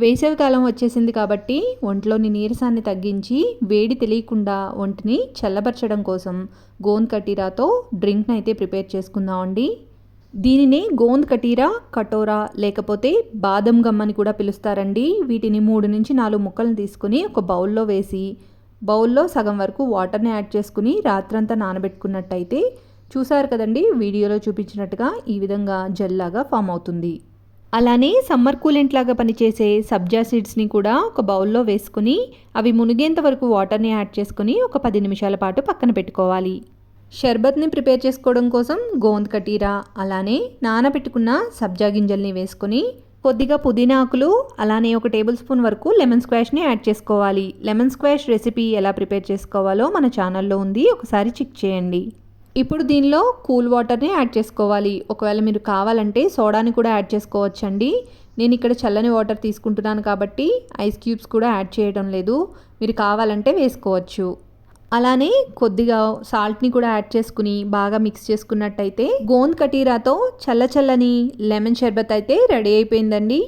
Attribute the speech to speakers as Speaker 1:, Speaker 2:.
Speaker 1: వేసవికాలం వచ్చేసింది కాబట్టి ఒంట్లోని నీరసాన్ని తగ్గించి వేడి తెలియకుండా ఒంటిని చల్లబరచడం కోసం గోంద్ కటీరాతో డ్రింక్ని అయితే ప్రిపేర్ చేసుకుందామండి. దీనిని గోంద్ కటీరా కటోరా లేకపోతే బాదం గమ్ అని కూడా పిలుస్తారండి. వీటిని మూడు నుంచి నాలుగు ముక్కలను తీసుకుని ఒక బౌల్లో వేసి బౌల్లో సగం వరకు వాటర్ని యాడ్ చేసుకుని రాత్రంతా నానబెట్టుకున్నట్టయితే చూసారు కదండి వీడియోలో చూపించినట్టుగా ఈ విధంగా జల్లాగా ఫామ్ అవుతుంది. అలానే సమ్మర్ కూలెంట్ లాగా పనిచేసే సబ్జా సీడ్స్ని కూడా ఒక బౌల్లో వేసుకుని అవి మునిగేంత వరకు వాటర్ని యాడ్ చేసుకుని ఒక పది నిమిషాల పాటు పక్కన పెట్టుకోవాలి. షర్బత్ని ప్రిపేర్ చేసుకోవడం కోసం గోంద్ కటీరా అలానే నానబెట్టుకున్న సబ్జా గింజల్ని వేసుకొని కొద్దిగా పుదీనా ఆకులు అలానే ఒక టేబుల్ స్పూన్ వరకు లెమన్ స్క్వాష్ని యాడ్ చేసుకోవాలి. లెమన్ స్క్వాష్ రెసిపీ ఎలా ప్రిపేర్ చేసుకోవాలో మన ఛానల్లో ఉంది. ఒకసారి చెక్ చేయండి. ఇప్పుడు దీనిలో కూల్ వాటర్ని యాడ్ చేసుకోవాలి. ఒకవేళ మీరు కావాలంటే సోడాని కూడా యాడ్ చేసుకోవచ్చండి. నేను ఇక్కడ చల్లని వాటర్ తీసుకుంటున్నాను కాబట్టి ఐస్ క్యూబ్స్ కూడా యాడ్ చేయడం లేదు. మీరు కావాలంటే వేసుకోవచ్చు. అలానే కొద్దిగా సాల్ట్ని కూడా యాడ్ చేసుకుని బాగా మిక్స్ చేసుకున్నట్టయితే గోంద్ కటీరాతో చల్ల చల్లని లెమన్ షర్బత్ అయితే రెడీ అయిపోయిందండి.